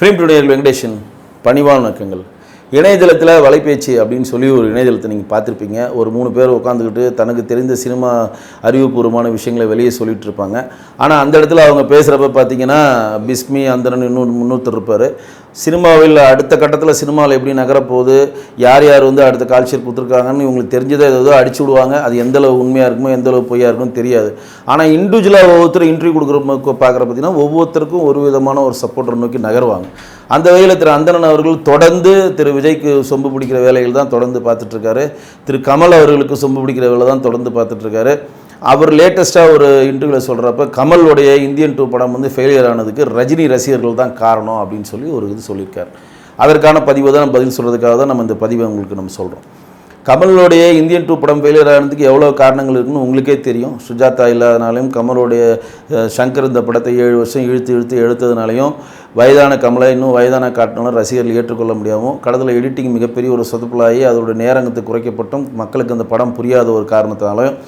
Film டுடேயர் Venkatesan பணிவான வணக்கங்கள் இணையதளத்தில் வலைபேச்சு அப்படின்னு சொல்லி ஒரு இணையதளத்தை நீங்கள் பார்த்துருப்பீங்க. ஒரு மூணு பேர் உட்காந்துக்கிட்டு தனக்கு தெரிந்த சினிமா அறிவுபூர்வமான விஷயங்களை வெளியே சொல்லிகிட்டு இருப்பாங்க. ஆனால் அந்த இடத்துல அவங்க பேசுகிறப்ப பார்த்தீங்கன்னா பிஸ்மி அந்தரன் இன்னொரு முன்னூத்தர் இருப்பார். சினிமாவில் அடுத்த கட்டத்தில் சினிமாவில் எப்படி நகரப்போகுது யார் யார் வந்து அடுத்த கால்ஷீட் கொடுத்துருக்காங்கன்னு இவங்களுக்கு தெரிஞ்சதை ஏதோ அடிச்சு விடுவாங்க. அது எந்த அளவு உண்மையாக இருக்குமோ எந்த அளவு பொய்யா இருக்கும்னு தெரியாது. ஆனால் இண்டிவிஜுவலாக ஒவ்வொருத்தரும் இன்டர்வியூ கொடுக்குற பார்க்குற பார்த்தீங்கன்னா ஒவ்வொருத்தருக்கும் ஒரு விதமான ஒரு சப்போர்ட்டர் நோக்கி நகருவாங்க. அந்த வகையில் திரு அந்தரன் அவர்கள் தொடர்ந்து திரு விஜய்க்கு சொம்பு பிடிக்கிற வேலைகள் தான் தொடர்ந்து பார்த்துட்ருக்காரு. திரு கமல் அவர்களுக்கு சொம்பு பிடிக்கிற வேலை தான் தொடர்ந்து பார்த்துட்ருக்காரு. அவர் லேட்டஸ்ட்டாக ஒரு இன்டர்வியூவில் சொல்கிறப்ப கமலுடைய இந்தியன் டூ படம் வந்து ஃபெயிலியர் ஆனதுக்கு ரஜினி ரசிகர்கள் தான் காரணம் அப்படின்னு சொல்லி ஒரு இது சொல்லியிருக்கார். அதற்கான பதிவை தான் பதில் சொல்கிறதுக்காக தான் நம்ம இந்த பதிவை உங்களுக்கு நம்ம சொல்கிறோம் கமலுடைய இந்தியன் டூ படம் ஃபெயிலியர் ஆனதுக்கு எவ்வளோ காரணங்கள் இருக்குன்னு உங்களுக்கே தெரியும். சுஜாதா இல்லாதனாலையும் கமலுடைய சங்கர் இந்த படத்தை ஏழு வருஷம் இழுத்து இழுத்து எடுத்ததுனாலையும் வயதான கமலை இன்னும் வயதான காட்டினாலும் ரசிகர்கள் ஏற்றுக்கொள்ள முடியாமல் கடத்தில் எடிட்டிங் மிகப்பெரிய ஒரு சொதப்பலாகி அதோட நேரங்கத்தை குறைக்கப்பட்டும் மக்களுக்கு அந்த படம் புரியாத ஒரு காரணத்தினாலையும்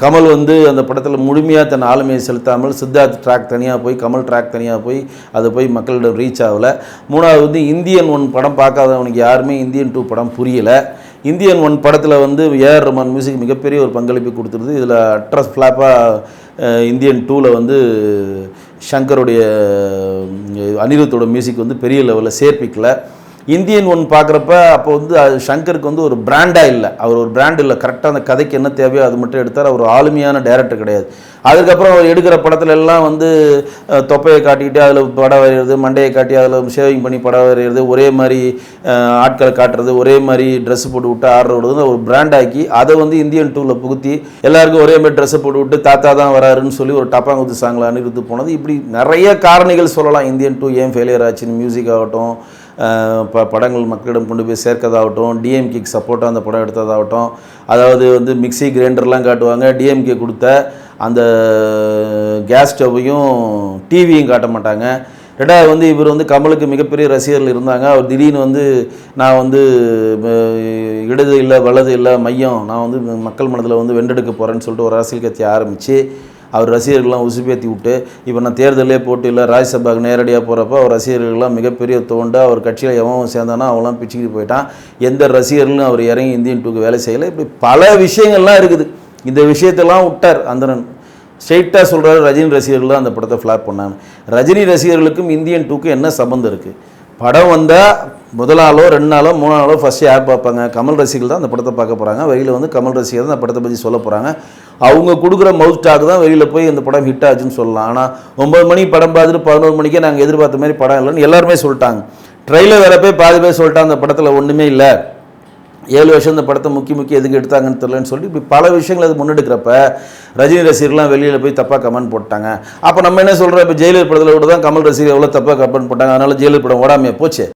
கமல் வந்து அந்த படத்தில் முழுமையாக தன் ஆளுமையை செலுத்தாமல் சித்தார்த் ட்ராக் தனியாக போய் கமல் ட்ராக் தனியாக போய் அது போய் மக்களிடம் ரீச் ஆகலை. மூணாவது வந்து இந்தியன் ஒன் படம் பார்க்காதவனுக்கு யாருமே இந்தியன் டூ படம் புரியலை. இந்தியன் ஒன் படத்தில் வந்து ஏஆர் ரஹ்மான் மியூசிக் மிகப்பெரிய ஒரு பங்களிப்பு கொடுத்துருது. இதில் அட்ரஸ் ஃப்ளாப்பாக இந்தியன் டூவில் வந்து ஷங்கருடைய அனிருத்தோட மியூசிக் வந்து பெரிய லெவலில் சேர்ப்பிக்கல. இந்தியன் ஒன் பார்க்குறப்ப அப்போ வந்து அது சங்கருக்கு வந்து ஒரு பிராண்டாக இல்லை. அவர் ஒரு பிராண்ட் இல்லை. கரெக்டாக அந்த கதைக்கு என்ன தேவையோ அது மட்டும் எடுத்தார். அவர் ஆளுமையான டேரக்டர் கிடையாது. அதுக்கப்புறம் அவர் எடுக்கிற படத்துல எல்லாம் வந்து தொப்பையை காட்டிக்கிட்டு அதில் படம் வரைகிறது மண்டையை காட்டி அதில் ஷேவிங் பண்ணி படம் வரைகிறது ஒரே மாதிரி ஆட்களை காட்டுறது ஒரே மாதிரி ட்ரெஸ் போட்டு விட்டு ஆடுற விடுறது ஒரு பிராண்டாக்கி அதை வந்து இந்தியன் டூவில் புகுத்தி எல்லாருக்கும் ஒரே மாதிரி ட்ரெஸ்ஸை போட்டு விட்டு தாத்தா தான் வராருன்னு சொல்லி ஒரு டப்பாங்குத்து சாங்கில் அனிருத்து போனது. இப்படி நிறைய காரணிகள் சொல்லலாம். இந்தியன் டூ ஏன் ஃபெயிலியர் ஆச்சுன்னு மியூசிக் ஆகட்டும் ப படங்கள் மக்களிடம் கொண்டு போய் சேர்க்கறதாகட்டும் டிஎம்கேக்கு சப்போர்ட்டாக அந்த படம் எடுத்ததாகட்டும் அதாவது வந்து மிக்ஸி கிரைண்டர்லாம் காட்டுவாங்க. டிஎம்கே கொடுத்த அந்த கேஸ் ஸ்டவ்வையும் டிவியும் காட்ட மாட்டாங்க. ரெண்டாவது வந்து இவர் வந்து கமலுக்கு மிகப்பெரிய ரசிகர்கள் இருந்தாங்க. அவர் திடீர்னு வந்து நான் வந்து இடது இல்லை வலது இல்லை மையம் நான் வந்து மக்கள் மனதில் வந்து வென்றெடுக்க போகிறேன்னு சொல்லிட்டு ஒரு அரசியல் கட்சி ஆரம்பித்து அவர் ரசிகர்கள்லாம் உசுப்பேற்றி விட்டு இப்போ நான் தேர்தலே போட்டு இல்லை ராஜ்யசபாவுக்கு நேரடியாக போகிறப்ப அவர் ரசிகர்கள்லாம் மிகப்பெரிய தோண்டு அவர் கட்சியில் எவன் சேர்ந்தானோ அவெல்லாம் பிச்சுக்கிட்டு போயிட்டான். எந்த ரசிகர்களும் அவர் இறங்கி இந்தியன் டூக்கு வேலை செய்யலை. இப்படி பல விஷயங்கள்லாம் இருக்குது. இந்த விஷயத்தெல்லாம் விட்டார் அந்தரன். ஸ்ட்ரெயிட்டாக சொல்கிறாரு ரஜினி ரசிகர்கள் அந்த படத்தை ஃப்ளாப் பண்ணாங்க. ரஜினி ரசிகர்களுக்கும் இந்தியன் டூக்கும் என்ன சம்மந்தம் இருக்குது படம் வந்தால் முதல் நாளோ ரெண்டு நாளோ மூணு நாளோ ஃபஸ்ட்டு யார் பார்ப்பாங்க? கமல் ரசிகர்கள் தான் அந்த படத்தை பார்க்க போகிறாங்க வெளியில் வந்து கமல் ரசிகர் தான் அந்த படத்தை பற்றி சொல்ல போகிறாங்க அவங்க கொடுக்குற மவுத் டாக் தான் வெளியில் போய் இந்த படம் ஹிட் ஆச்சுன்னு சொல்லலாம். ஆனால் ஒம்பது மணிக்கு படம் பார்த்துட்டு பதினோரு மணிக்கே நாங்கள் எதிர்பார்த்த மாதிரி படம் இல்லைன்னு எல்லாருமே சொல்லிட்டாங்க. ட்ரெயிலர் வேற போய் பாதி பேர் சொல்லிட்டாங்க அந்த படத்தில் ஒன்றுமே இல்லை. ஏழு வருஷம் இந்த படத்தை முக்கி முக்கி எதுக்கு எடுத்தாங்கன்னு தெரியலன்னு சொல்லி இப்படி பல விஷயங்கள் அது முன்னெடுக்கிறப்ப ரஜினி ரசிகர்லாம் வெளியில் போய் தப்பாக கமெண்ட் போட்டாங்க. அப்போ நம்ம என்ன சொல்கிறோம் இப்போ ஜெயிலர் படத்தில் கூட தான் கமல் ரசிகர் எவ்வளோ தப்பாக கமெண்ட் போட்டாங்க அதனால ஜெயிலர் படம் ஓடாமையே போச்சு?